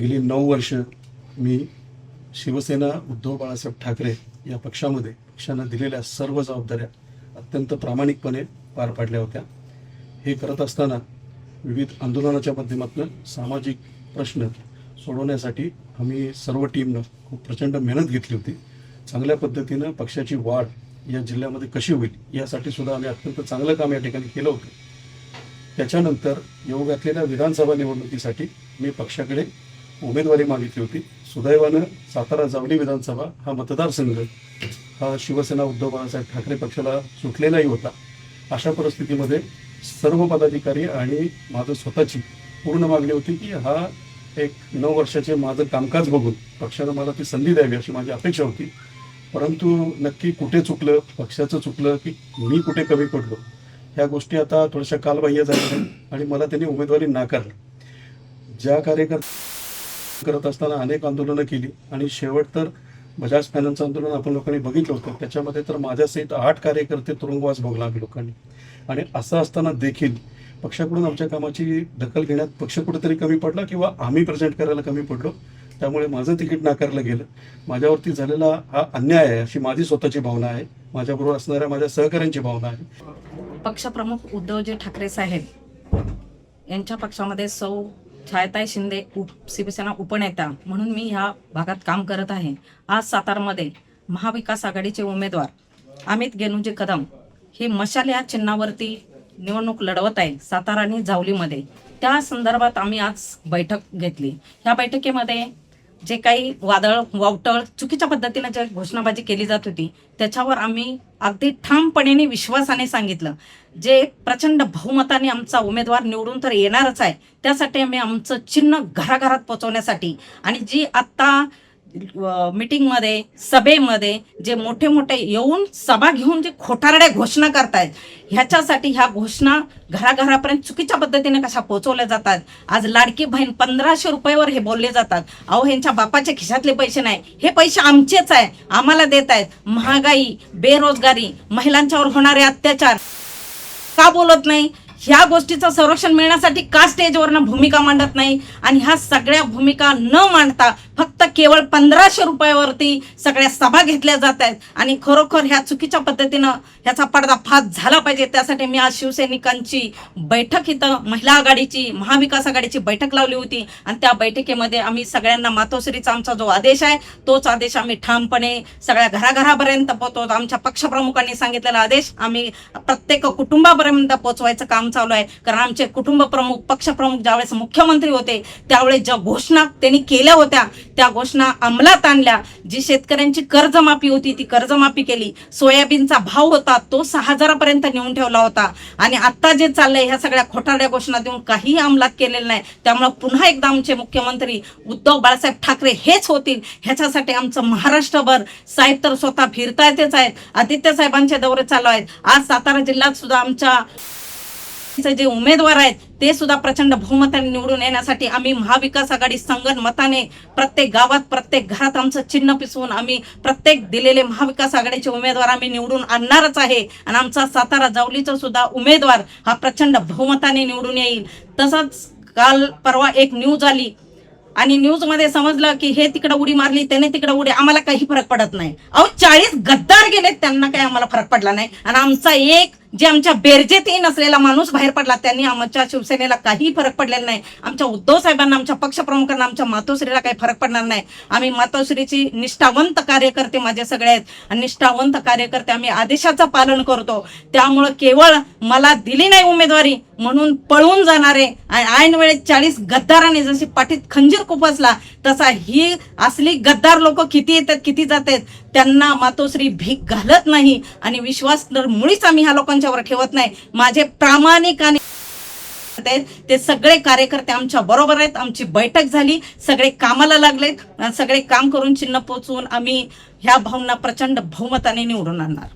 गेली नऊ वर्ष मी शिवसेना उद्धव बाळासाहेब ठाकरे या पक्षामध्ये पक्षानं दिलेल्या सर्व जबाबदाऱ्या अत्यंत प्रामाणिकपणे पार पाडल्या होत्या. हे करत असताना विविध आंदोलनाच्या माध्यमातून सामाजिक प्रश्न सोडवण्यासाठी आम्ही सर्व टीमनं खूप प्रचंड मेहनत घेतली होती. चांगल्या पद्धतीनं पक्षाची वाढ या जिल्ह्यामध्ये कशी होईल यासाठी सुद्धा आम्ही अत्यंत चांगलं काम या ठिकाणी केलं होतं. त्याच्यानंतर येऊ घातलेल्या विधानसभा निवडणुकीसाठी मी पक्षाकडे उमेदवारी मागितली होती. सुदैवानं सातारा जावली विधानसभा हा मतदारसंघ हा शिवसेना उद्धव बाळासाहेब ठाकरे पक्षाला सुटलेलाही होता. अशा परिस्थितीमध्ये सर्व पदाधिकारी आणि माझं स्वतःची पूर्ण मागणी होती की हा एक नऊ वर्षाचे माझं कामकाज बघून पक्षानं मला ती संधी द्यावी अशी माझी अपेक्षा होती. परंतु नक्की कुठे चुकलं पक्षाचं चुकलं की मी कुठे कमी पडलो ह्या गोष्टी आता थोड्याशा कालबाह्य झाल्या आणि मला त्यांनी उमेदवारी नाकारली. ज्या कार्यकर्त्या करत असताना अनेक आंदोलनं केली. आणि शेवट तर बजाज फायनान्स आंदोलन आपण लोकांनी बघितलं होतं. त्याच्यामध्ये तर माझ्यासहित आठ कार्यकर्ते तुरुंगवास भोगला लोकांनी. आणि असं असताना देखील पक्षाकडून आमच्या कामाची दखल घेण्यात पक्ष कुठेतरी कमी पडला किंवा आम्ही प्रेझेंट करायला कमी पडलो. त्यामुळे माझं तिकीट नाकारलं गेलं. माझ्यावरती झालेला हा अन्याय आहे अशी माझी स्वतःची भावना आहे. माझ्याबरोबर असणाऱ्या माझ्या सहकाऱ्यांची भावना आहे. पक्षप्रमुख उद्धवजी ठाकरे साहेब यांच्या पक्षामध्ये सौ छायताई शिंदे उप शिवसेना उपनेता म्हणून मी ह्या भागात काम करत आहे. आज सातारमध्ये महाविकास आघाडीचे उमेदवार अमित गेनुजी कदम हे मशाल या चिन्हावरती निवडणूक लढवत आहे सातारा आणि जावलीमध्ये. त्या संदर्भात आम्ही आज बैठक घेतली. ह्या बैठकीमध्ये जे काही वादळ वावटळ चुकीच्या पद्धतीने जे घोषणाबाजी केली जात होती त्याच्यावर आम्ही अगदी ठामपणे विश्वासाने सांगितलं. जे प्रचंड बहुमताने आमचा उमेदवार निवडून तर येणारच आहे त्यासाठी आम्ही आमचं चिन्ह घराघरात पोचवण्यासाठी आणि जी आत्ता मीटिंगमध्ये सभेमध्ये जे मोठे मोठे येऊन सभा घेऊन जे खोटारड्या घोषणा करतायत ह्याच्यासाठी ह्या घोषणा घराघरापर्यंत चुकीच्या पद्धतीने कशा पोहोचवल्या जातात? आज लाडकी बहीण पंधराशे रुपयावर हे बोलले जातात. अहो ह्यांच्या बापाच्या खिशातले पैसे नाही. हे पैसे आमचेच आहे. आम्हाला देत आहेत. महागाई बेरोजगारी महिलांच्यावर होणारे अत्याचार. का बोलत नाही? ह्या गोष्टीचं संरक्षण मिळण्यासाठी का स्टेजवरनं भूमिका मांडत नाही? आणि ह्या सगळ्या भूमिका न मांडता फक्त केवळ पंधराशे रुपयावरती सगळ्या सभा घेतल्या जात आहेत. आणि खरोखर ह्या चुकीच्या पद्धतीनं ह्याचा पडदाफाश झाला पाहिजे. त्यासाठी मी आज शिवसैनिकांची बैठक इथं महिला आघाडीची महाविकास आघाडीची बैठक लावली होती. आणि त्या बैठकीमध्ये आम्ही सगळ्यांना मातोश्रीचा आमचा जो आदेश आहे तोच आदेश आम्ही ठामपणे सगळ्या घराघरापर्यंत पोहोचवतो आमच्या पक्षप्रमुखांनी सांगितलेला आदेश आम्ही प्रत्येक कुटुंबापर्यंत पोहोचवायचं काम चालू आहे. कारण आमचे कुटुंब प्रमुख पक्षप्रमुख ज्यावेळेस मुख्यमंत्री होते त्यावेळेस ज्या घोषणा त्यांनी केल्या होत्या त्या घोषणा अंमलात आणल्या. जी शेतकऱ्यांची कर्जमाफी होती ती कर्जमाफी केली. सोयाबीनचा भाव होता तो सहा हजारापर्यंत नेऊन ठेवला होता. आणि आता जे चाललंय ह्या सगळ्या खोटारड्या घोषणा देऊन काहीही अंमलात केलेलं नाही. त्यामुळे पुन्हा एकदा आमचे मुख्यमंत्री उद्धव बाळासाहेब ठाकरे हेच होतील. ह्याच्यासाठी आमचं महाराष्ट्रभर साहेब तर स्वतः फिरता येतेच आहेत. आदित्य साहेबांचे दौरे चालू आहेत. आज सातारा जिल्ह्यात सुद्धा आमच्या जे उमेदवार आहेत ते सुद्धा प्रचंड बहुमताने निवडून येण्यासाठी आम्ही महाविकास आघाडी संगण मताने प्रत्येक गावात प्रत्येक घरात आमचं चिन्ह पिसवून आम्ही प्रत्येक दिलेले महाविकास आघाडीचे उमेदवार आम्ही निवडून आणणारच आहे. आणि आमचा सातारा जावलीचा सुद्धा उमेदवार हा प्रचंड बहुमताने निवडून येईल. तसंच काल परवा एक न्यूज आली. आणि न्यूजमध्ये समजलं की हे तिकडे उडी मारली त्याने तिकडे उडी आम्हाला काही फरक पडत नाही. अहो चाळीस गद्दार गेलेत त्यांना काही आम्हाला फरक पडला नाही. आणि आमचा एक जे आमच्या बेरजेतही नसलेला माणूस बाहेर पडला त्यांनी आमच्या शिवसेनेला काही फरक पडलेला नाही. आमच्या उद्धव साहेबांना आमच्या पक्षप्रमुखांना आमच्या मातोश्रीला काही फरक पडणार नाही. आम्ही मातोश्रीची निष्ठावंत कार्यकर्ते माझे सगळे आहेत. आणि निष्ठावंत कार्यकर्ते आम्ही आदेशाचं पालन करतो. त्यामुळं केवळ मला दिली नाही उमेदवारी म्हणून पळून जाणारे आणि ऐन वेळेत चाळीस गद्दाराने जशी पाठीत खंजीर खुपसला तसा ही असली गद्दार लोक किती येतात किती जातात त्यांना मातोश्री भीक घालत नाही आणि विश्वास तर मुळीच आम्ही ह्या लोकांच्यावर ठेवत नाही. माझे प्रामाणिक आणि ते सगळे कार्यकर्ते आमच्या बरोबर आहेत. आमची बैठक झाली. सगळे कामाला लागलेत. सगळे काम करून चिन्ह पोचवून आम्ही ह्या भावना प्रचंड बहुमताने निवडून आणणार.